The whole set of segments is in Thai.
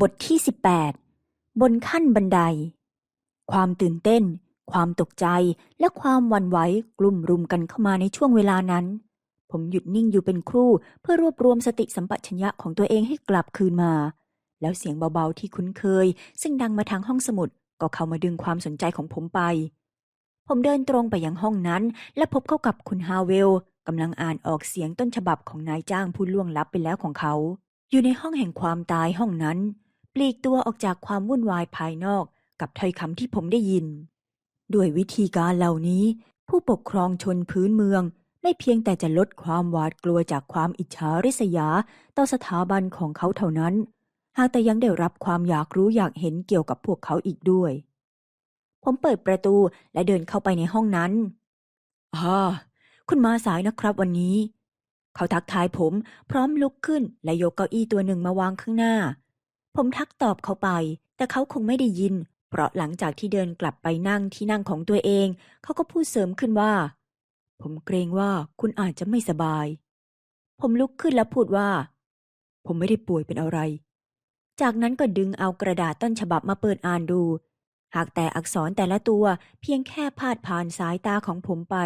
บทที่ 18 บนขั้นบันได ความตื่นเต้น ความตกใจและความวันไหวกลุ่มรุมกันเข้ามาในช่วงเวลานั้น ผมหยุดนิ่งอยู่เป็นครู่เพื่อรวบรวมสติสัมปชัญญะของตัวเองให้กลับคืนมา แล้วเสียงเบาๆที่คุ้นเคย ซึ่งดังมาทางห้องสมุดก็เข้ามาดึงความสนใจของผมไป ผมเดินตรงไปยังห้องนั้น และพบเข้ากับคุณฮาเวลกำลังอ่านออกเสียงต้นฉบับของนายจ้างผู้ล่วงลับไปแล้วของเขา อยู่ในห้องแห่งความตายห้องนั้น ปลีกตัวออกจากความวุ่นวายภายนอกกับถ้อยคำที่ผมได้ยิน ด้วยวิธีการเหล่านี้ ผู้ปกครองชนพื้นเมือง ไม่เพียงแต่จะลดความหวาดกลัวจากความอิจฉาริษยาต่อสถาบันของเขาเท่านั้น หากแต่ยังได้รับความอยากรู้อยากเห็นเกี่ยวกับพวกเขาอีกด้วย ผมเปิดประตูและเดินเข้าไปในห้องนั้นอ่าคุณมาสายนะครับวันนี้ เขาทักทายผมพร้อมลุกขึ้นและยกเก้าอี้ตัวหนึ่งมาวางข้างหน้า ผมทักตอบเขาไป แต่เขาคงไม่ได้ยิน เพราะหลังจากที่เดินกลับไปนั่งที่นั่งของตัวเอง เขาก็พูดเสริมขึ้นว่า ผมเกรงว่าคุณอาจจะไม่สบาย ผมลุกขึ้นแล้วพูดว่า ผมไม่ได้ป่วยเป็นอะไร จากนั้นก็ดึงเอากระดาษต้นฉบับมาเปิดอ่านดู หากแต่อักษรแต่ละตัวเพียงแค่พาดผ่านสายตาของผมไป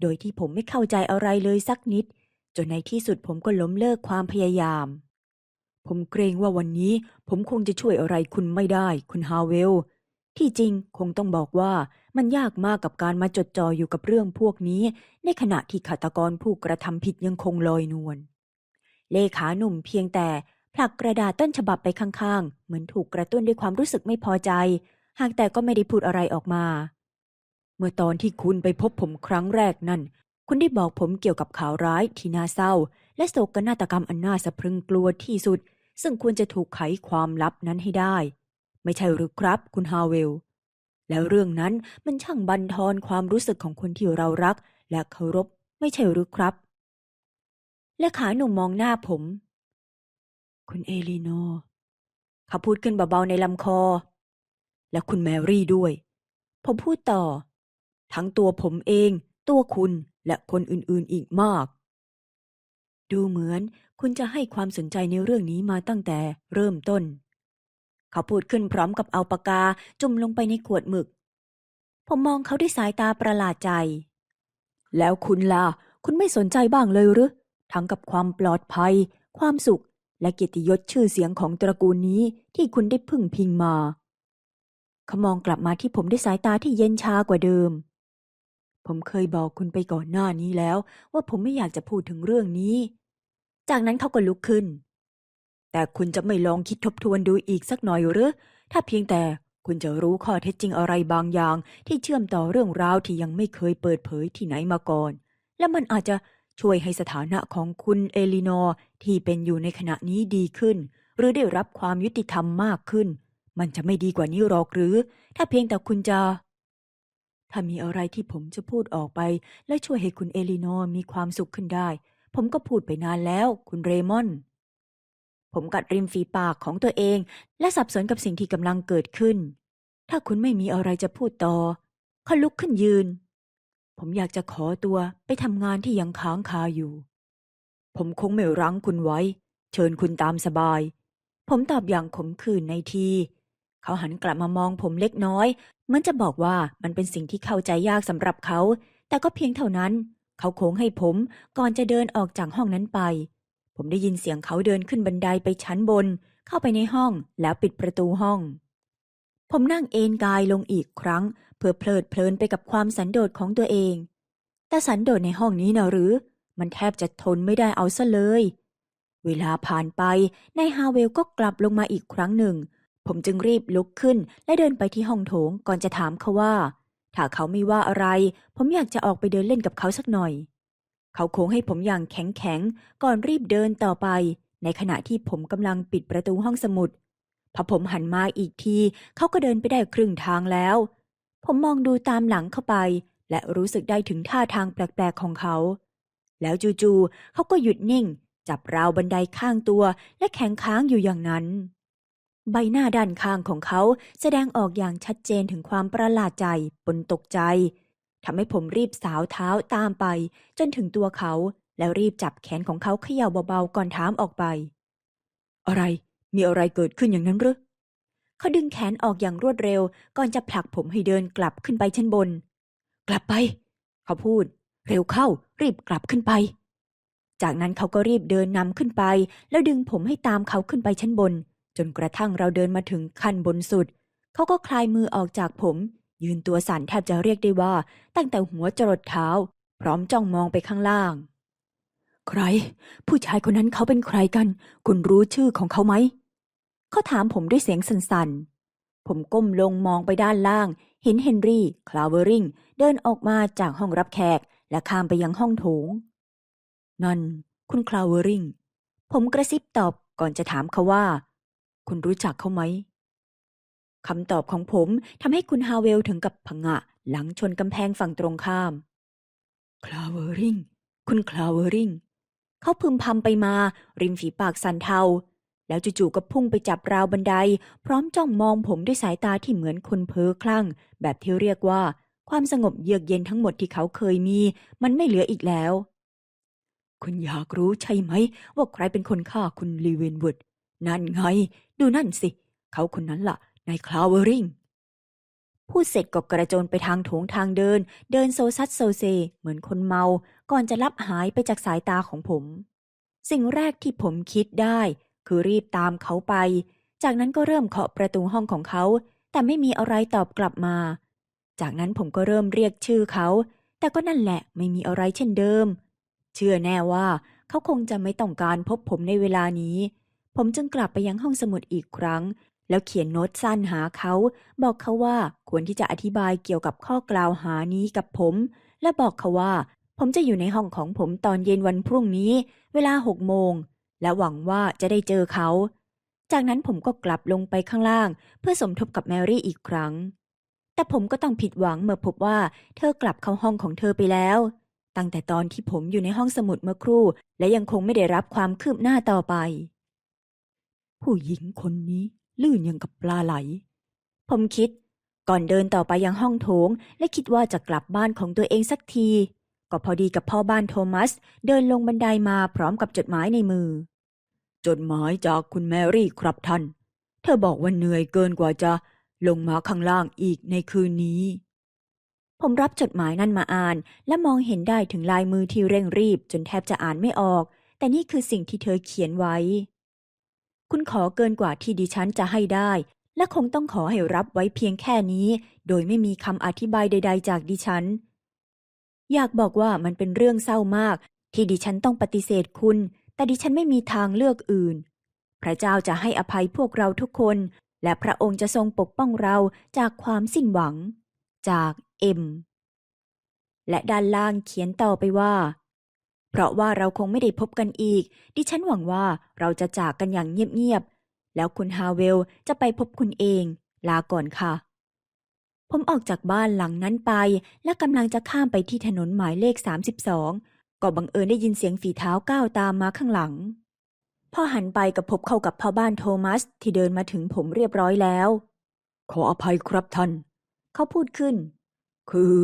โดยที่ผมไม่เข้าใจอะไรเลยสักนิด จนในที่สุดผมก็ล้มเลิกความพยายาม ผมเกรงว่าวันนี้ผมคงจะช่วยอะไรคุณไม่ได้ คุณฮาเวล ที่จริงคงต้องบอกว่ามันยากมากกับการมาจดจ่ออยู่กับเรื่องพวกนี้ ในขณะที่ฆาตกรผู้กระทำผิดยังคงลอยนวล เลขาหนุ่มเพียงแต่ผลักกระดาษต้นฉบับไปข้างๆ เหมือนถูกกระตุ้นด้วยความรู้สึกไม่พอใจ หากแต่ก็ไม่ได้พูดอะไรออกมา เมื่อตอนที่คุณไปพบผมครั้งแรกนั่น คุณได้บอกผมเกี่ยวกับข่าวร้ายที่น่าเศร้า และโศกนาฏกรรมอันน่าสะพรึงกลัวที่สุด ซึ่งควรจะถูกไขความลับนั้นให้ได้ ไม่ใช่หรือครับ คุณฮาเวล แล้วเรื่องนั้นมันช่างบันทอนความรู้สึกของคนที่เรารัก และเคารพไม่ใช่หรือครับ และขาหนุ่มมองหน้าผม คุณเอลีโนเขาพูดขึ้นเบาๆในลำคอ และคุณแมรี่ด้วย ผมพูดต่อ ทั้งตัวผมเอง ตัวคุณและคนอื่นๆอีกมาก ดูเหมือนคุณจะให้ความสนใจในเรื่องนี้มาตั้งแต่เริ่มต้น เขาพูดขึ้นพร้อมกับเอาปากกาจุ่มลงไปในขวดหมึก ผมมองเขาด้วยสายตาประหลาดใจ แล้วคุณล่ะ คุณไม่สนใจบ้างเลยหรือทั้งกับความปลอดภัย ความสุข และเกียรติยศชื่อเสียงของตระกูลนี้ที่คุณได้พึ่งพิงมา เขามองกลับมาที่ผมด้วยสายตาที่เย็นชากว่าเดิมผมเคยบอกคุณไปก่อนหน้านี้แล้ว ว่าผมไม่อยากจะพูดถึงเรื่องนี้ จากนั้นเขาก็ลุกขึ้น แต่คุณจะไม่ลองคิดทบทวนดูอีกสักหน่อยหรือ ถ้าเพียงแต่คุณจะรู้ข้อเท็จจริงอะไรบางอย่าง ที่เชื่อมต่อเรื่องราวที่ยังไม่เคยเปิดเผยที่ไหนมาก่อน และมันอาจจะช่วยให้สถานะของคุณเอลินอร์ที่เป็นอยู่ในขณะนี้ดีขึ้น หรือได้รับความยุติธรรมมากขึ้น มันจะไม่ดีกว่านี้หรอกหรือ ถ้าเพียงแต่คุณจะ ถ้ามีอะไรที่ผมจะพูดออกไป และช่วยให้คุณเอลินอร์มีความสุขขึ้นได้ ผมก็พูดไปนานแล้ว คุณเรมอน ผมกัดริมฝีปากของตัวเอง และสับสนกับสิ่งที่กำลังเกิดขึ้น ถ้าคุณไม่มีอะไรจะพูดต่อเขาลุกขึ้นยืน ผมอยากจะขอตัวไปทำงานที่ยังค้างคาอยู่ ผมคงไม่รั้งคุณไว้ เชิญคุณตามสบาย ผมตอบอย่างขมขื่นในที เขาหันกลับมามองผมเล็กน้อย เหมันจะบอกว่ามันเป็นสิ่งที่เข้าใจยากสำหรับเขา แต่ก็เพียงเท่านั้น เขาโค้งให้ผมก่อนจะเดินออกจากห้องนั้นไป ผมได้ยินเสียงเขาเดินขึ้นบันไดไปชั้นบน เข้าไปในห้องแล้วปิดประตูห้อง ผมนั่งเอนกายลงอีกครั้ง เพื่อเพลิดเพลินไปกับความสันโดษของตัวเอง แต่สันโดษในห้องนี้นะหรือ มันแทบจะทนไม่ได้เอาซะเลย เวลาผ่านไปนายฮาเวลก็กลับลงมาอีกครั้งหนึ่ง ผมจึงรีบลุกขึ้นและเดินไปที่ห้องโถงก่อนจะถามเขาว่า ถ้าเขาไม่ว่าอะไร ผมอยากจะออกไปเดินเล่นกับเขาสักหน่อย เขาโค้งให้ผมอย่างแข็งแข็งก่อนรีบเดินต่อไป ในขณะที่ผมกำลังปิดประตูห้องสมุด พอผมหันมาอีกที เขาก็เดินไปได้ครึ่งทางแล้ว ผมมองดูตามหลังเข้าไป และรู้สึกได้ถึงท่าทางแปลกๆของเขา แล้วจู่ๆเขาก็หยุดนิ่ง จับราวบันไดข้างตัวและแข็งค้างอยู่อย่างนั้น ใบหน้าด้านข้างของเขาแสดงออกอย่างชัดเจนถึงความประหลาดใจปนตกใจทำให้ผมรีบสาวเท้าตามไป จนถึงตัวเขา แล้วรีบจับแขนของเขาเขย่าเบาๆก่อนถามออกไป อะไร มีอะไรเกิดขึ้นอย่างนั้นหรือเขาดึงแขนออกอย่างรวดเร็ว ก่อนจะผลักผมให้เดินกลับขึ้นไปชั้นบน กลับไป เขาพูด เร็วเข้า รีบกลับขึ้นไป จากนั้นเขาก็รีบเดินนำขึ้นไป แล้วดึงผมให้ตามเขาขึ้นไปชั้นบน นกระทั่งเราเดินมาถึงขั้นบนสุด เขาก็คลายมือออกจากผม ยืนตัวสั่นแทบจะเรียกได้ว่า ตั้งแต่หัวจรดเท้า พร้อมจ้องมองไปข้างล่าง ใคร ผู้ชายคนนั้นเขาเป็นใครกัน คุณรู้ชื่อของเขาไหม เขาถามผมด้วยเสียงสั่นๆ ผมก้มลงมองไปด้านล่าง เห็นเฮนรี่ คลาเวอริง เดินออกมาจากห้องรับแขก และข้ามไปยังห้องโถง นั่น คุณคลาเวอริง ผมกระซิบตอบก่อนจะถามเขาว่า คุณรู้จักเขาไหมคำตอบของผมทำให้คุณฮาเวลถึงกับผงะ หลังชนกำแพงฝั่งตรงข้าม คลาเวอริง คุณคลาเวอริง เขาพึมพำไปมา ริมฝีปากสันเทา แล้วจู่ๆก็พุ่งไปจับราวบันได พร้อมจ้องมองผมด้วยสายตาที่เหมือนคนเพ้อคลั่ง แบบที่เรียกว่า ความสงบเยือกเย็นทั้งหมดที่เขาเคยมี มันไม่เหลืออีกแล้ว คุณอยากรู้ใช่ไหม ว่าใครเป็นคนฆ่าคุณลีเวนวูดนั่นไง ดูนั่นสิ เขาคนนั้นล่ะนายคลาวเวอริงพูดเสร็จก็กระโจนไปทางโถงทางเดิน เดินโซซัดโซเซ เหมือนคนเมา ก่อนจะลับหายไปจากสายตาของผม สิ่งแรกที่ผมคิดได้ คือรีบตามเขาไป จากนั้นก็เริ่มเคาะประตูห้องของเขา แต่ไม่มีอะไรตอบกลับมา จากนั้นผมก็เริ่มเรียกชื่อเขา แต่ก็นั่นแหละไม่มีอะไรเช่นเดิม เชื่อแน่ว่า เขาคงจะไม่ต้องการพบผมในเวลานี้ ผมจึงกลับไปยังห้องสมุดอีกครั้ง แล้วเขียนโน้ตสั้นหาเขา บอกเขาว่าควรที่จะอธิบายเกี่ยวกับข้อกล่าวหานี้กับผม และบอกเขาว่า ผมจะอยู่ในห้องของผมตอนเย็นวันพรุ่งนี้ เวลาหกโมง และหวังว่าจะได้เจอเขา จากนั้นผมก็กลับลงไปข้างล่าง เพื่อสมทบกับแมรี่อีกครั้ง แต่ผมก็ต้องผิดหวังเมื่อพบว่าเธอกลับเข้าห้องของเธอไปแล้วตั้งแต่ตอนที่ผมอยู่ในห้องสมุดเมื่อครู่ และยังคงไม่ได้รับความคืบหน้าต่อไป ผู้หญิงคนนี้ลื่นยังกับปลาไหล ผมคิด ก่อนเดินต่อไปยังห้องโถง และคิดว่าจะกลับบ้านของตัวเองสักที ก็พอดีกับพ่อบ้านโทมัส เดินลงบันไดมาพร้อมกับจดหมายในมือ จดหมายจากคุณแมรี่ครับท่าน เธอบอกว่าเหนื่อยเกินกว่าจะลงมาข้างล่างอีกในคืนนี้ ผมรับจดหมายนั่นมาอ่าน และมองเห็นได้ถึงลายมือที่เร่งรีบจนแทบจะอ่านไม่ออก แต่นี่คือสิ่งที่เธอเขียนไว้ คุณขอเกินกว่าที่ดิฉันจะให้ได้ และคงต้องขอให้รับไว้เพียงแค่นี้ โดยไม่มีคำอธิบายใด ๆ จากดิฉัน อยากบอกว่ามันเป็นเรื่องเศร้ามาก ที่ดิฉันต้องปฏิเสธคุณ แต่ดิฉันไม่มีทางเลือกอื่น พระเจ้าจะให้อภัยพวกเราทุกคน และพระองค์จะทรงปกป้องเราจากความสิ้นหวัง จากเอ็มและด้านล่างเขียนต่อไปว่า เพราะว่าเราคงไม่ได้พบกันอีก ดิฉันหวังว่าเราจะจากกันอย่างเงียบๆ แล้วคุณฮาเวลจะไปพบคุณเอง ลาก่อนค่ะ ผมออกจากบ้านหลังนั้นไป และกำลังจะข้ามไปที่ถนนหมายเลข 32 ก็บังเอิญได้ยินเสียงฝีเท้าก้าวตามมาข้างหลัง พอหันไปกับพบเข้ากับพ่อบ้านโทมัสที่เดินมาถึงผมเรียบร้อยแล้ว ขออภัยครับท่าน เขาพูดขึ้น คือ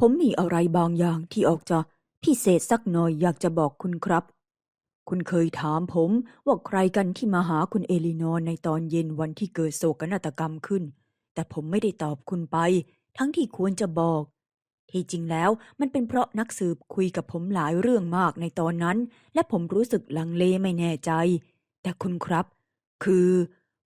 ผมมีอะไรบางอย่างที่ออกจะ พิเศษสักหน่อยอยากจะบอกคุณครับ คุณเคยถามผมว่าใครกันที่มาหาคุณเอลินอร์ในตอนเย็นวันที่เกิดโศกนาฏกรรมขึ้น แต่ผมไม่ได้ตอบคุณไป ทั้งที่ควรจะบอก ที่จริงแล้วมันเป็นเพราะนักสืบคุยกับผมหลายเรื่องมากในตอนนั้น และผมรู้สึกลังเลไม่แน่ใจ แต่คุณครับ คือ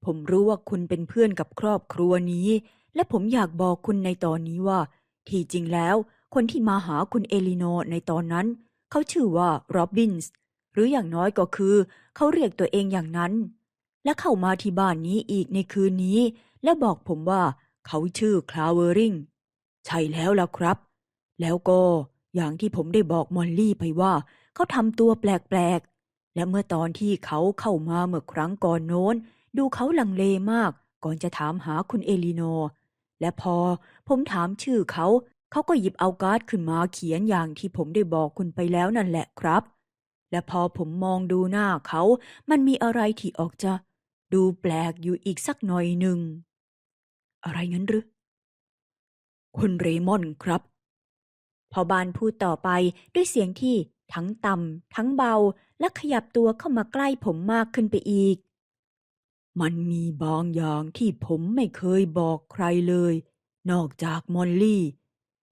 ผมรู้ว่าคุณเป็นเพื่อนกับครอบครัวนี้ และผมอยากบอกคุณในตอนนี้ว่า ที่จริงแล้ว คนที่มาหาคุณเอลิโนในตอนนั้น เขาชื่อว่าโรบินส์หรืออย่างน้อยก็คือ เขาเรียกตัวเองอย่างนั้น และเข้ามาที่บ้านนี้อีกในคืนนี้ และบอกผมว่าเขาชื่อคลาเวอริงใช่แล้วล่ะครับ แล้วก็อย่างที่ผมได้บอกมอลลี่ไปว่า เขาทำตัวแปลกๆ และเมื่อตอนที่เขาเข้ามาเมื่อครั้งก่อนโน้น ดูเขาลังเลมาก ก่อนจะถามหาคุณเอลิโน และพอผมถามชื่อเขา เขาก็หยิบเอาการ์ดขึ้นมาเขียนอย่างที่ผมได้บอกคุณไปแล้วนั่นแหละครับ และพอผมมองดูหน้าเขา มันมีอะไรที่ออกจะ ดูแปลกอยู่อีกสักหน่อยหนึ่ง อะไรงั้นหรือคุณเรมอนครับ พอบานพูดต่อไปด้วยเสียงที่ทั้งต่ำทั้งเบาและขยับตัวเข้ามาใกล้ผมมากขึ้นไปอีก มันมีบางอย่างที่ผมไม่เคยบอกใครเลย นอกจากมอลลี่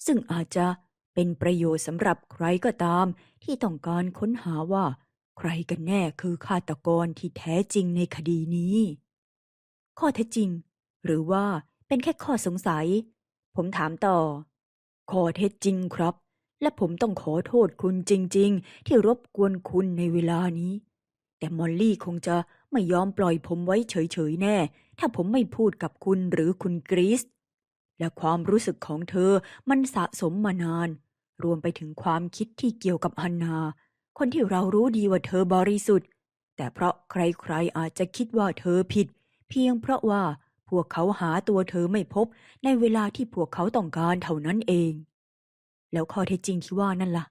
ซึ่งอาจจะเป็นประโยชน์สำหรับใครก็ตามที่ต้องการค้นหาว่า ใครกันแน่คือฆาตกรที่แท้จริงในคดีนี้ ข้อเท็จจริง หรือว่าเป็นแค่ข้อสงสัย ผมถามต่อ ข้อเท็จจริงครับ และผมต้องขอโทษคุณจริง ๆ ที่รบกวนคุณในเวลานี้ แต่มอลลี่คงจะไม่ยอมปล่อยผมไว้เฉย ๆ แน่ ถ้าผมไม่พูดกับคุณหรือคุณกรีซ และความรู้สึกของเธอมันสะสมมานาน รวมไปถึงความคิดที่เกี่ยวกับฮันนา คนที่เรารู้ดีว่าเธอบริสุทธิ์ แต่เพราะใครๆอาจจะคิดว่าเธอผิด เพียงเพราะว่าพวกเขาหาตัวเธอไม่พบในเวลาที่พวกเขาต้องการเท่านั้นเอง แล้วข้อเท็จจริงที่ว่านั่นล่ะ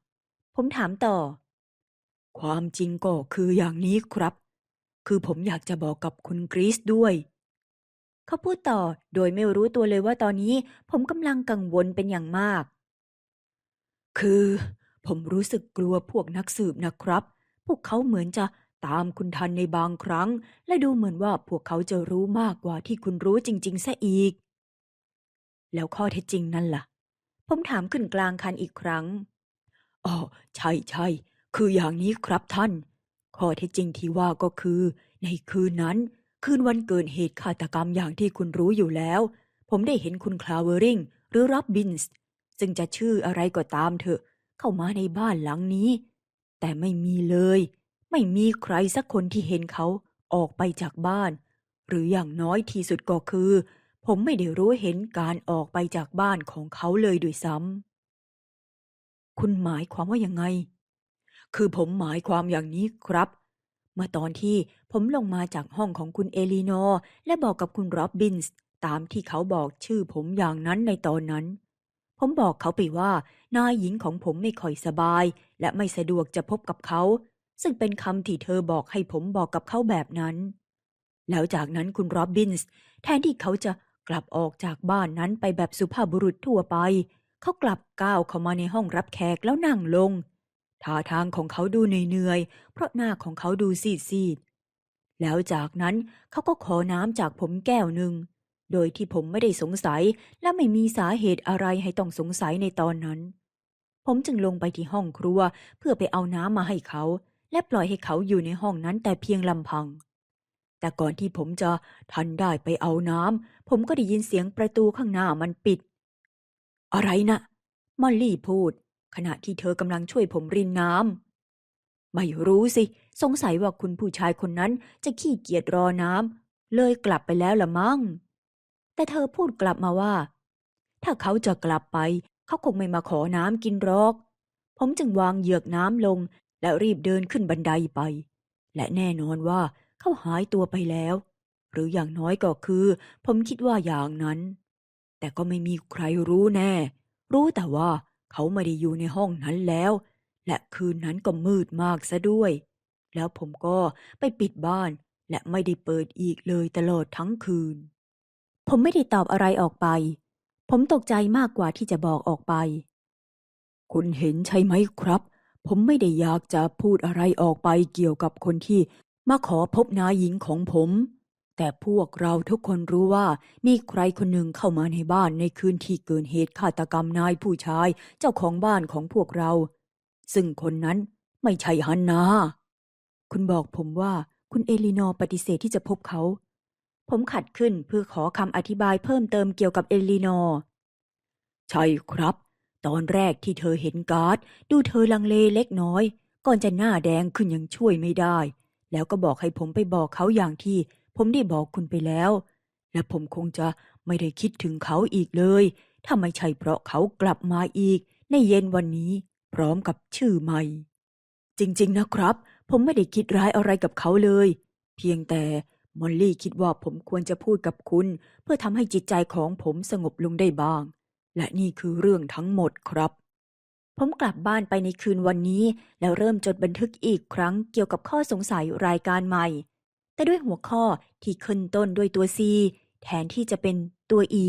ผมถามต่อ ความจริงก็คืออย่างนี้ครับ คือผมอยากจะบอกกับคุณกรีซด้วย เขาพูดต่อโดยไม่รู้ตัวเลยว่าตอนนี้ผมกำลังกังวลเป็นอย่างมาก คือผมรู้สึกกลัวพวกนักสืบนะครับ พวกเขาเหมือนจะตามคุณทันในบางครั้ง และดูเหมือนว่าพวกเขาจะรู้มากกว่าที่คุณรู้จริง ๆ ซะอีก แล้วข้อเท็จจริงนั่นล่ะ ผมถามขึ้นกลางคันอีกครั้ง อ๋อ ใช่ใช่ คืออย่างนี้ครับท่าน ข้อเท็จจริงที่ว่าก็คือ ในคืนนั้น คืนวันเกิดเหตุฆาตกรรมอย่างที่คุณรู้อยู่แล้ว ผมได้เห็นคุณคลาวเวอริงหรือรับบินส์ซึ่งจะชื่ออะไรก็ตามเถอะ เข้ามาในบ้านหลังนี้ แต่ไม่มีเลย ไม่มีใครสักคนที่เห็นเขาออกไปจากบ้าน หรืออย่างน้อยที่สุดก็คือ ผมไม่ได้รู้เห็นการออกไปจากบ้านของเขาเลยด้วยซ้ำคุณหมายความว่ายังไง คือผมหมายความอย่างนี้ครับ เมื่อตอนที่ผมลงมาจากห้องของคุณเอลีโนร์และบอกกับคุณโรบบินส์ตามที่เขาบอกชื่อผมอย่างนั้นในตอนนั้น ผมบอกเขาไปว่านายหญิงของผมไม่ค่อยสบาย และไม่สะดวกจะพบกับเขา ซึ่งเป็นคำที่เธอบอกให้ผมบอกกับเขาแบบนั้น แล้วจากนั้นคุณโรบบินส์แทนที่เขาจะกลับออกจากบ้านนั้นไปแบบสุภาพบุรุษทั่วไป เขากลับก้าวเข้ามาในห้องรับแขกแล้วนั่งลง ท่าทางของเขาดูเหนื่อยๆ เพราะหน้าของเขาดูซีดๆ แล้วจากนั้นเขาก็ขอน้ำจากผมแก้วหนึ่ง โดยที่ผมไม่ได้สงสัยและไม่มีสาเหตุอะไรให้ต้องสงสัยในตอนนั้น ผมจึงลงไปที่ห้องครัวเพื่อไปเอาน้ำมาให้เขา และปล่อยให้เขาอยู่ในห้องนั้นแต่เพียงลำพัง แต่ก่อนที่ผมจะทันได้ไปเอาน้ำผมก็ได้ยินเสียงประตูข้างหน้ามันปิด อะไรนะมอลลี่พูด ขณะที่เธอกำลังช่วยผมรินน้ำไม่รู้สิ สงสัยว่าคุณผู้ชายคนนั้นจะขี้เกียจรอน้ำเลยกลับไปแล้วละมั้ง แต่เธอพูดกลับมาว่า ถ้าเขาจะกลับไป เขาคงไม่มาขอน้ำกินรอก ผมจึงวางเหยือกน้ำลง และรีบเดินขึ้นบันไดไป และแน่นอนว่าเขาหายตัวไปแล้ว หรืออย่างน้อยก็คือ ผมคิดว่าอย่างนั้น แต่ก็ไม่มีใครรู้แน่ รู้แต่ว่า เขาไม่ได้อยู่ในห้องนั้นแล้ว และคืนนั้นก็มืดมากซะด้วย แล้วผมก็ไปปิดบ้าน และไม่ได้เปิดอีกเลยตลอดทั้งคืน ผมไม่ได้ตอบอะไรออกไป ผมตกใจมากกว่าที่จะบอกออกไป คุณเห็นใช่ไหมครับ ผมไม่ได้อยากจะพูดอะไรออกไปเกี่ยวกับคนที่มาขอพบนายหญิงของผม แต่พวกเราทุกคนรู้ว่า มีใครคนหนึ่งเข้ามาในบ้านในคืนที่เกิดเหตุฆาตกรรมนายผู้ชาย เจ้าของบ้านของพวกเรา ซึ่งคนนั้นไม่ใช่ฮันนา คุณบอกผมว่าคุณเอลินอร์ปฏิเสธที่จะพบเขา ผมขัดขึ้นเพื่อขอคำอธิบายเพิ่มเติมเกี่ยวกับเอลินอร์ใช่ครับ ตอนแรกที่เธอเห็นการ์ด ดูเธอลังเลเล็กน้อย ก่อนจะหน้าแดงขึ้นยังช่วยไม่ได้ แล้วก็บอกให้ผมไปบอกเขาอย่างที่ ผมได้บอกคุณไปแล้ว และผมคงจะไม่ได้คิดถึงเขาอีกเลย ถ้าไม่ใช่เพราะเขากลับมาอีก ในเย็นวันนี้ พร้อมกับชื่อใหม่ จริง ๆ นะครับ ผมไม่ได้คิดร้ายอะไรกับเขาเลย เพียงแต่มอลลี่คิดว่าผมควรจะพูดกับคุณ เพื่อทำให้จิตใจของผมสงบลงได้บ้าง และนี่คือเรื่องทั้งหมดครับ ผมกลับบ้านไปในคืนวันนี้ แล้วเริ่มจดบันทึกอีกครั้งเกี่ยวกับข้อสงสัยรายการใหม่ แต่ด้วยหัวข้อที่ขึ้นต้นด้วยตัว C แทนที่จะเป็นตัว E